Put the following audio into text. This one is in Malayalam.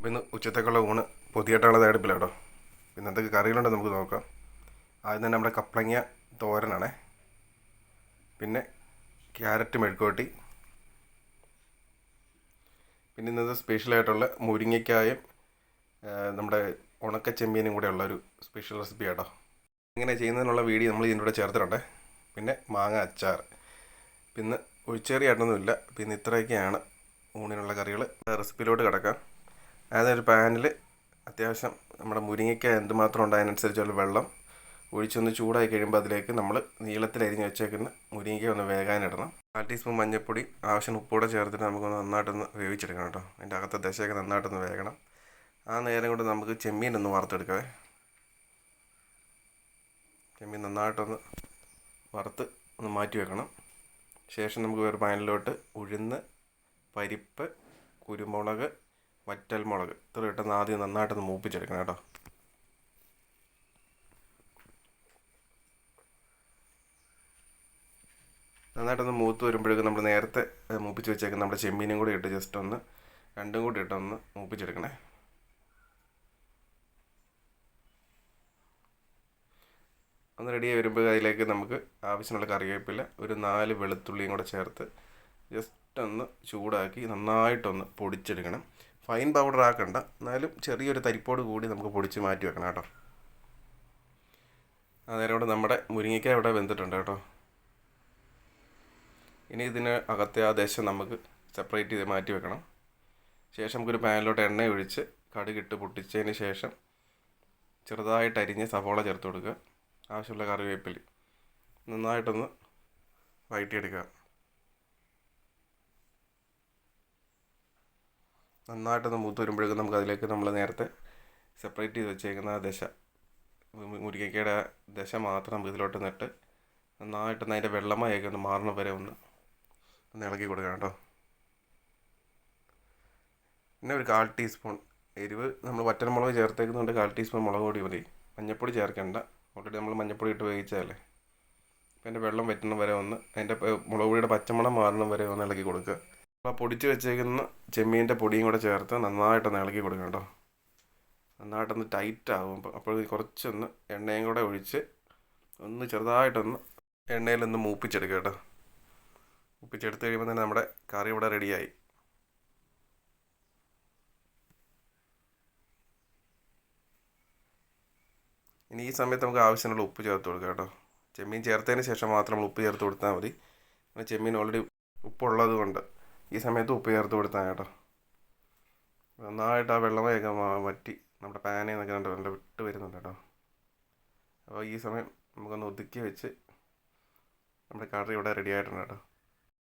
അപ്പോൾ ഇന്ന് ഉച്ചത്തേക്കുള്ള ഊണ് പൊതിയായിട്ടുള്ളത് അടുപ്പിലാട്ടോ. പിന്നെ എന്തൊക്കെ കറികളുണ്ട് നമുക്ക് നോക്കാം. ആദ്യം തന്നെ നമ്മുടെ കപ്ലങ്ങ തോരനാണേ. പിന്നെ ക്യാരറ്റ് മെഴുക്കോട്ടി പിന്നെ ഇന്നത്തെ സ്പെഷ്യലായിട്ടുള്ള മുരിങ്ങയ്ക്കായും നമ്മുടെ ഉണക്ക ചെമ്മീനും കൂടെ ഉള്ള ഒരു സ്പെഷ്യൽ റെസിപ്പി ആട്ടോ. ഇങ്ങനെ ചെയ്യുന്നതിനുള്ള വീഡിയോ നമ്മൾ ഇതിന്റെ കൂടെ ചേർത്തിട്ടുണ്ട്. പിന്നെ മാങ്ങ അച്ചാർ. പിന്നെ ഒഴിച്ചേറി ആയിട്ടൊന്നുമില്ല പിന്നെ ഇത്രയൊക്കെയാണ് ഊണിനുള്ള കറികൾ റെസിപ്പിയിലോട്ട് കിടക്കാം. അതായത് ഒരു പാനിൽ അത്യാവശ്യം നമ്മുടെ മുരിങ്ങയ്ക്ക എന്തുമാത്രം ഉണ്ട് അതിനനുസരിച്ചുള്ള വെള്ളം ഒഴിച്ചൊന്ന് ചൂടായി കഴിയുമ്പോൾ അതിലേക്ക് നമ്മൾ നീളത്തിൽ അരിഞ്ഞ് വെച്ചേക്കുന്ന മുരിങ്ങയ്ക്ക ഒന്ന് വേകാനിടണം. കാൽ ടീസ്പൂൺ മഞ്ഞൾപ്പൊടി ആവശ്യം ഉപ്പൂടെ ചേർത്തിട്ട് നമുക്കൊന്ന് നന്നായിട്ടൊന്ന് വേവിച്ചെടുക്കണം കേട്ടോ. അതിന്റെ അകത്തെ ദശയൊക്കെ നന്നായിട്ടൊന്ന് വേകണം. ആ നേരം കൊണ്ട് നമുക്ക് ചെമ്മീൻ ഒന്ന് വറുത്തെടുക്കവേ. ചെമ്മീൻ നന്നായിട്ടൊന്ന് വറുത്ത് ഒന്ന് മാറ്റി വെക്കണം. ശേഷം നമുക്ക് വേറെ പാനിലോട്ട് ഉഴുന്ന് പരിപ്പ് കുരുമുളക് വറ്റൽമുളക് ഇത്ര കിട്ടുന്ന ആദ്യം നന്നായിട്ടൊന്ന് മൂപ്പിച്ചെടുക്കണം കേട്ടോ. നന്നായിട്ടൊന്ന് മൂത്ത് വരുമ്പോഴേക്കും നമ്മൾ നേരത്തെ മൂപ്പിച്ച് വെച്ചേക്കുന്ന നമ്മുടെ ചെമ്മീനും കൂടി ഇട്ട് ജസ്റ്റ് ഒന്ന് രണ്ടും കൂടി ഇട്ടൊന്ന് മൂപ്പിച്ചെടുക്കണേ. ഒന്ന് റെഡി ആയി വരുമ്പോൾ അതിലേക്ക് നമുക്ക് ആവശ്യമുള്ള കറിവേപ്പില ഒരു നാല് വെളുത്തുള്ളിയും കൂടെ ചേർത്ത് ജസ്റ്റ് ഒന്ന് ചൂടാക്കി നന്നായിട്ടൊന്ന് പൊടിച്ചെടുക്കണം. ഫൈൻ പൗഡർ ആക്കണ്ട. എന്നാലും ചെറിയൊരു തരിപ്പോട് കൂടി നമുക്ക് പൊടിച്ച് മാറ്റി വെക്കണം കേട്ടോ. ഇവിടെ നമ്മുടെ മുരിങ്ങയ്ക്ക ഇവിടെ വെന്തിട്ടുണ്ട് കേട്ടോ. ഇനി ഇതിന് അകത്തെ ആ ദശ നമുക്ക് സെപ്പറേറ്റ് ചെയ്ത് മാറ്റി വെക്കണം. ശേഷം നമുക്കൊരു പാനിലോട്ട് എണ്ണ ഒഴിച്ച് കടുകിട്ട് പൊട്ടിച്ചതിന് ശേഷം ചെറുതായിട്ട് അരിഞ്ഞ് സവോള ചേർത്ത് കൊടുക്കുക. ആവശ്യമുള്ള കറിവേപ്പിൽ നന്നായിട്ടൊന്ന് വഴറ്റിയെടുക്കുക നന്നായിട്ടൊന്ന് മൂത്ത് വരുമ്പോഴേക്കും നമുക്ക് അതിലേക്ക് നമ്മൾ നേരത്തെ സെപ്പറേറ്റ് ചെയ്ത് വെച്ചേക്കുന്ന ദശ മുരിക്കയുടെ മുരിങ്ങയ്ക്കയുടെ ദശ മാത്രം നമുക്ക് ഇതിലോട്ട് നട്ട് നന്നായിട്ടൊന്ന് അതിന്റെ വെള്ളമായൊക്കെ ഒന്ന് മാറണ വരെ ഒന്ന് ഒന്ന് ഇളക്കി കൊടുക്കണം കേട്ടോ. പിന്നെ ഒരു കാൽ ടീസ്പൂൺ എരിവ് നമ്മൾ വറ്റൽമുളക് ചേർത്തേക്കുന്നുണ്ട് കാൽ ടീസ്പൂൺ മുളക് പൊടി മതി. മഞ്ഞൾപ്പൊടി ചേർക്കേണ്ട. ഓൾറെഡി നമ്മൾ മഞ്ഞൾപ്പൊടി ഇട്ട് വേവിച്ചതല്ലേ. അപ്പം അതിന്റെ വെള്ളം വറ്റുന്ന വരെ ഒന്ന് അതിന്റെ മുളക് പൊടിയുടെ പച്ചമണം മാറണം വരെ ഒന്ന് ഇളക്കി കൊടുക്കുക. അപ്പോൾ പൊടിച്ച് വെച്ചേക്കുന്ന ചെമ്മീന്റെ പൊടിയും കൂടെ ചേർത്ത് നന്നായിട്ടൊന്ന് ഇളക്കി കൊടുക്കണം കേട്ടോ. നന്നായിട്ടൊന്ന് ടൈറ്റ് ആകും അപ്പോൾ കുറച്ചൊന്ന് എണ്ണയും കൂടെ ഒഴിച്ച് ഒന്ന് ചെറുതായിട്ടൊന്ന് എണ്ണയിലൊന്ന് മൂപ്പിച്ചെടുക്കുക കേട്ടോ. മൂപ്പിച്ചെടുത്ത് കഴിയുമ്പോൾ തന്നെ നമ്മുടെ കറി ഇവിടെ റെഡിയായി ഇനി ഈ സമയത്ത് നമുക്ക് ആവശ്യമുള്ള ഉപ്പ് ചേർത്ത് കൊടുക്കാം കേട്ടോ. ചെമ്മീൻ ചേർത്തതിന് ശേഷം മാത്രം നമ്മൾ ഉപ്പ് ചേർത്ത് കൊടുത്താൽ മതി. ചെമ്മീൻ ഓൾറെഡി ഉപ്പുള്ളത് കൊണ്ട് ഈ സമയത്ത് ഉപ്പ് ചേർത്ത് കൊടുത്താൽ കേട്ടോ. നന്നായിട്ട് ആ വെള്ളമയൊക്കെ വറ്റി നമ്മുടെ പാനേ നിന്നൊക്കെ രണ്ട് നല്ല വിട്ട് വരുന്നുണ്ട് കേട്ടോ. അപ്പോൾ ഈ സമയം നമുക്കൊന്ന് ഒതുക്കി വെച്ച് നമ്മുടെ കറി ഇവിടെ റെഡി ആയിട്ടുണ്ട് കേട്ടോ.